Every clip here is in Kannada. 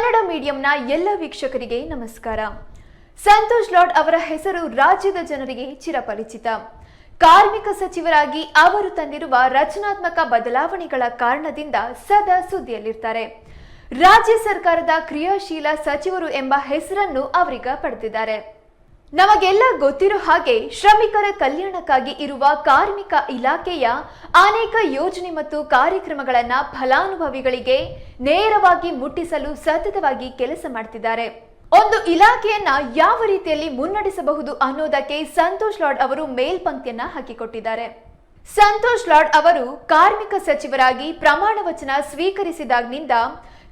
ಕನ್ನಡ ಮೀಡಿಯಂನ ಎಲ್ಲ ವೀಕ್ಷಕರಿಗೆ ನಮಸ್ಕಾರ. ಸಂತೋಷ್ ಲಾಡ್ ಅವರ ಹೆಸರು ರಾಜ್ಯದ ಜನರಿಗೆ ಚಿರಪರಿಚಿತ. ಕಾರ್ಮಿಕ ಸಚಿವರಾಗಿ ಅವರು ತಂದಿರುವ ರಚನಾತ್ಮಕ ಬದಲಾವಣೆಗಳ ಕಾರಣದಿಂದ ಸದಾ ಸುದ್ದಿಯಲ್ಲಿರ್ತಾರೆ. ರಾಜ್ಯ ಸರ್ಕಾರದ ಕ್ರಿಯಾಶೀಲ ಸಚಿವರು ಎಂಬ ಹೆಸರನ್ನು ಅವರೀಗ ಪಡೆದಿದ್ದಾರೆ. ನಮಗೆಲ್ಲ ಗೊತ್ತಿರೋ ಹಾಗೆ ಶ್ರಮಿಕರ ಕಲ್ಯಾಣಕ್ಕಾಗಿ ಇರುವ ಕಾರ್ಮಿಕ ಇಲಾಖೆಯ ಅನೇಕ ಯೋಜನೆ ಮತ್ತು ಕಾರ್ಯಕ್ರಮಗಳನ್ನು ಫಲಾನುಭವಿಗಳಿಗೆ ನೇರವಾಗಿ ಮುಟ್ಟಿಸಲು ಸತತವಾಗಿ ಕೆಲಸ ಮಾಡ್ತಿದ್ದಾರೆ. ಒಂದು ಇಲಾಖೆಯನ್ನ ಯಾವ ರೀತಿಯಲ್ಲಿ ಮುನ್ನಡೆಸಬಹುದು ಅನ್ನೋದಕ್ಕೆ ಸಂತೋಷ್ ಲಾಡ್ ಅವರು ಮೇಲ್ಪಂಕ್ತಿಯನ್ನ ಹಾಕಿಕೊಟ್ಟಿದ್ದಾರೆ. ಸಂತೋಷ್ ಲಾಡ್ ಅವರು ಕಾರ್ಮಿಕ ಸಚಿವರಾಗಿ ಪ್ರಮಾಣ ವಚನ ಸ್ವೀಕರಿಸಿದಾಗಿನಿಂದ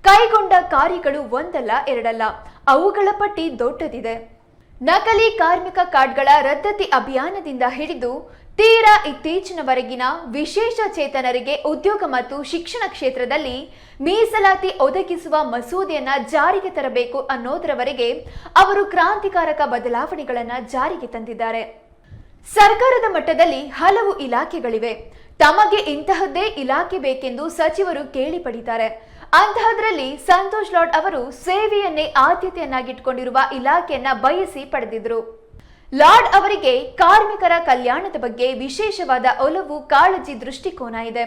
ಕೈಗೊಂಡ ಕಾರ್ಯಗಳು ಒಂದಲ್ಲ ಎರಡಲ್ಲ, ಅವುಗಳ ಪಟ್ಟಿ ದೊಡ್ಡದಿದೆ. ನಕಲಿ ಕಾರ್ಮಿಕ ಕಾರ್ಡ್ಗಳ ರದ್ದತಿ ಅಭಿಯಾನದಿಂದ ಹಿಡಿದು ತೀರಾ ಇತ್ತೀಚಿನವರೆಗಿನ ವಿಶೇಷ ಚೇತನರಿಗೆ ಉದ್ಯೋಗ ಮತ್ತು ಶಿಕ್ಷಣ ಕ್ಷೇತ್ರದಲ್ಲಿ ಮೀಸಲಾತಿ ಒದಗಿಸುವ ಮಸೂದೆಯನ್ನ ಜಾರಿಗೆ ತರಬೇಕು ಅನ್ನೋದರವರೆಗೆ ಅವರು ಕ್ರಾಂತಿಕಾರಕ ಬದಲಾವಣೆಗಳನ್ನು ಜಾರಿಗೆ ತಂದಿದ್ದಾರೆ. ಸರ್ಕಾರದ ಮಟ್ಟದಲ್ಲಿ ಹಲವು ಇಲಾಖೆಗಳಿವೆ. ತಮಗೆ ಇಂತಹದ್ದೇ ಇಲಾಖೆ ಬೇಕೆಂದು ಸಚಿವರು ಕೇಳಿ ಪಡಿತಾರೆ ಅಂತಹದ್ರಲ್ಲಿ ಸಂತೋಷ್ ಲಾಡ್ ಅವರು ಸೇವೆಯನ್ನೇ ಆದ್ಯತೆಯನ್ನಾಗಿಟ್ಕೊಂಡಿರುವ ಇಲಾಖೆಯನ್ನ ಬಯಸಿ ಪಡೆದಿದ್ರು. ಲಾರ್ಡ್ ಅವರಿಗೆ ಕಾರ್ಮಿಕರ ಕಲ್ಯಾಣದ ಬಗ್ಗೆ ವಿಶೇಷವಾದ ಒಲವು ಕಾಳಜಿ ದೃಷ್ಟಿಕೋನ ಇದೆ.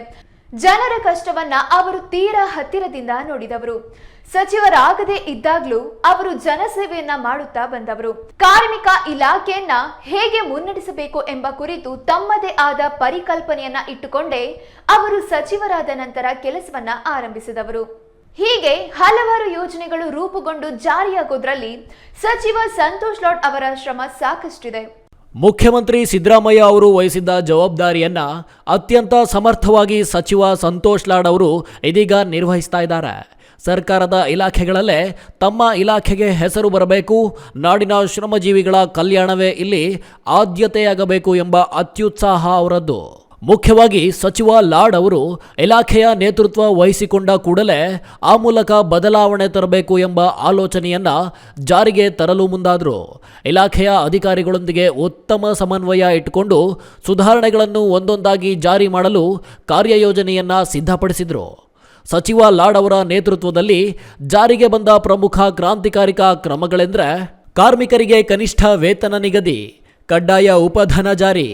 ಜನರ ಕಷ್ಟವನ್ನ ಅವರು ತೀರಾ ಹತ್ತಿರದಿಂದ ನೋಡಿದವರು. ಸಚಿವರಾಗದೇ ಇದ್ದಾಗ್ಲೂ ಅವರು ಜನಸೇವೆಯನ್ನ ಮಾಡುತ್ತಾ ಬಂದವರು. ಕಾರ್ಮಿಕ ಇಲಾಖೆಯನ್ನ ಹೇಗೆ ಮುನ್ನಡೆಸಬೇಕು ಎಂಬ ಕುರಿತು ತಮ್ಮದೇ ಆದ ಪರಿಕಲ್ಪನೆಯನ್ನ ಇಟ್ಟುಕೊಂಡೇ ಅವರು ಸಚಿವರಾದ ನಂತರ ಕೆಲಸವನ್ನ ಆರಂಭಿಸಿದವರು. ಹೀಗೆ ಹಲವಾರು ಯೋಜನೆಗಳು ರೂಪುಗೊಂಡು ಜಾರಿಯಾಗೋದ್ರಲ್ಲಿ ಸಚಿವ ಸಂತೋಷ್ ಲಾಡ್ ಅವರ ಶ್ರಮ ಸಾಕಷ್ಟಿದೆ. ಮುಖ್ಯಮಂತ್ರಿ ಸಿದ್ದರಾಮಯ್ಯ ಅವರು ವಹಿಸಿದ್ದ ಜವಾಬ್ದಾರಿಯನ್ನ ಅತ್ಯಂತ ಸಮರ್ಥವಾಗಿ ಸಚಿವ ಸಂತೋಷ್ ಲಾಡ್ ಅವರು ಇದೀಗ ನಿರ್ವಹಿಸ್ತಾ ಇದ್ದಾರೆ. ಸರ್ಕಾರದ ಇಲಾಖೆಗಳಲ್ಲೇ ತಮ್ಮ ಇಲಾಖೆಗೆ ಹೆಸರು ಬರಬೇಕು, ನಾಡಿನ ಶ್ರಮಜೀವಿಗಳ ಕಲ್ಯಾಣವೇ ಇಲ್ಲಿ ಆದ್ಯತೆಯಾಗಬೇಕು ಎಂಬ ಅತ್ಯುತ್ಸಾಹ ಅವರದ್ದು. ಮುಖ್ಯವಾಗಿ ಸಚಿವ ಲಾಡ್ ಅವರು ಇಲಾಖೆಯ ನೇತೃತ್ವ ವಹಿಸಿಕೊಂಡ ಕೂಡಲೇ ಆ ಮೂಲಕ ಬದಲಾವಣೆ ತರಬೇಕು ಎಂಬ ಆಲೋಚನೆಯನ್ನ ಜಾರಿಗೆ ತರಲು ಮುಂದಾದರು. ಇಲಾಖೆಯ ಅಧಿಕಾರಿಗಳೊಂದಿಗೆ ಉತ್ತಮ ಸಮನ್ವಯ ಇಟ್ಟುಕೊಂಡು ಸುಧಾರಣೆಗಳನ್ನು ಒಂದೊಂದಾಗಿ ಜಾರಿ ಮಾಡಲು ಕಾರ್ಯಯೋಜನೆಯನ್ನ ಸಿದ್ಧಪಡಿಸಿದರು. ಸಚಿವ ಲಾಡ್ ಅವರ ನೇತೃತ್ವದಲ್ಲಿ ಜಾರಿಗೆ ಬಂದ ಪ್ರಮುಖ ಕ್ರಾಂತಿಕಾರಿಕ ಕ್ರಮಗಳೆಂದರೆ ಕಾರ್ಮಿಕರಿಗೆ ಕನಿಷ್ಠ ವೇತನ ನಿಗದಿ, ಕಡ್ಡಾಯ ಉಪಧನ ಜಾರಿ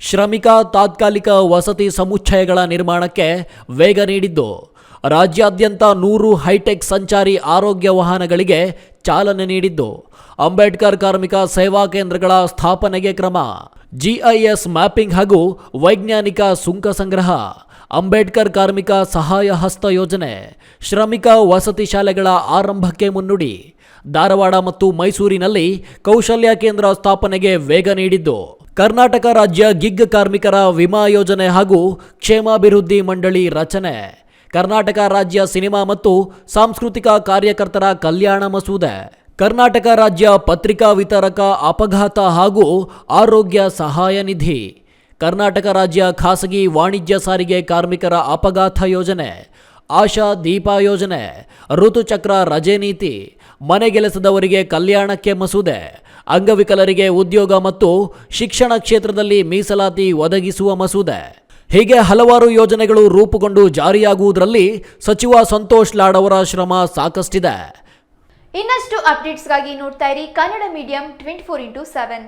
ಶ್ರಮಿಕ ತಾತ್ಕಾಲಿಕ ವಸತಿ ಸಮುಚ್ಚಯಗಳ ನಿರ್ಮಾಣಕ್ಕೆ ವೇಗ ನೀಡಿದ್ದು. ರಾಜ್ಯಾದ್ಯಂತ ನೂರು ಹೈಟೆಕ್ ಸಂಚಾರಿ ಆರೋಗ್ಯ ವಾಹನಗಳಿಗೆ ಚಾಲನೆ ನೀಡಿದ್ದು. ಅಂಬೇಡ್ಕರ್ ಕಾರ್ಮಿಕ ಸೇವಾ ಕೇಂದ್ರಗಳ ಸ್ಥಾಪನೆಗೆ ಕ್ರಮ. ಜಿಐಎಸ್ ಮ್ಯಾಪಿಂಗ್ ಹಾಗೂ ವೈಜ್ಞಾನಿಕ ಸುಂಕ ಸಂಗ್ರಹ. ಅಂಬೇಡ್ಕರ್ ಕಾರ್ಮಿಕ ಸಹಾಯ ಹಸ್ತ ಯೋಜನೆ. ಶ್ರಮಿಕ ವಸತಿ ಶಾಲೆಗಳ ಆರಂಭಕ್ಕೆ ಮುನ್ನುಡಿ. ಧಾರವಾಡ ಮತ್ತು ಮೈಸೂರಿನಲ್ಲಿ ಕೌಶಲ್ಯ ಕೇಂದ್ರ ಸ್ಥಾಪನೆಗೆ ವೇಗ ನೀಡಿದ್ದು. ಕರ್ನಾಟಕ ರಾಜ್ಯ ಗಿಗ್ ಕಾರ್ಮಿಕರ ವಿಮಾ ಯೋಜನೆ ಹಾಗೂ ಕ್ಷೇಮಾಭಿವೃದ್ಧಿ ಮಂಡಳಿ ರಚನೆ. ಕರ್ನಾಟಕ ರಾಜ್ಯ ಸಿನಿಮಾ ಮತ್ತು ಸಾಂಸ್ಕೃತಿಕ ಕಾರ್ಯಕರ್ತರ ಕಲ್ಯಾಣ ಮಸೂದೆ. ಕರ್ನಾಟಕ ರಾಜ್ಯ ಪತ್ರಿಕಾ ವಿತರಕ ಅಪಘಾತ ಹಾಗೂ ಆರೋಗ್ಯ ಸಹಾಯ ನಿಧಿ. ಕರ್ನಾಟಕ ರಾಜ್ಯ ಖಾಸಗಿ ವಾಣಿಜ್ಯ ಸಾರಿಗೆ ಕಾರ್ಮಿಕರ ಅಪಘಾತ ಯೋಜನೆ. ಆಶಾ ದೀಪ ಯೋಜನೆ. ಋತುಚಕ್ರ ರಜೆ ನೀತಿ. ಮನೆಗೆಲಸದವರಿಗೆ ಕಲ್ಯಾಣಕ್ಕೆ ಮಸೂದೆ. ಅಂಗವಿಕಲರಿಗೆ ಉದ್ಯೋಗ ಮತ್ತು ಶಿಕ್ಷಣ ಕ್ಷೇತ್ರದಲ್ಲಿ ಮೀಸಲಾತಿ ಒದಗಿಸುವ ಮಸೂದೆ. ಹೀಗೆ ಹಲವಾರು ಯೋಜನೆಗಳು ರೂಪುಗೊಂಡು ಜಾರಿಯಾಗುವುದರಲ್ಲಿ ಸಚಿವ ಸಂತೋಷ್ ಲಾಡ್ ಅವರ ಶ್ರಮ ಸಾಕಷ್ಟಿದೆ. ಇನ್ನಷ್ಟು ಅಪ್ಡೇಟ್ಸ್ಗಾಗಿ ನೋಡ್ತಾ ಇರಿ Kannada medium twenty four into seven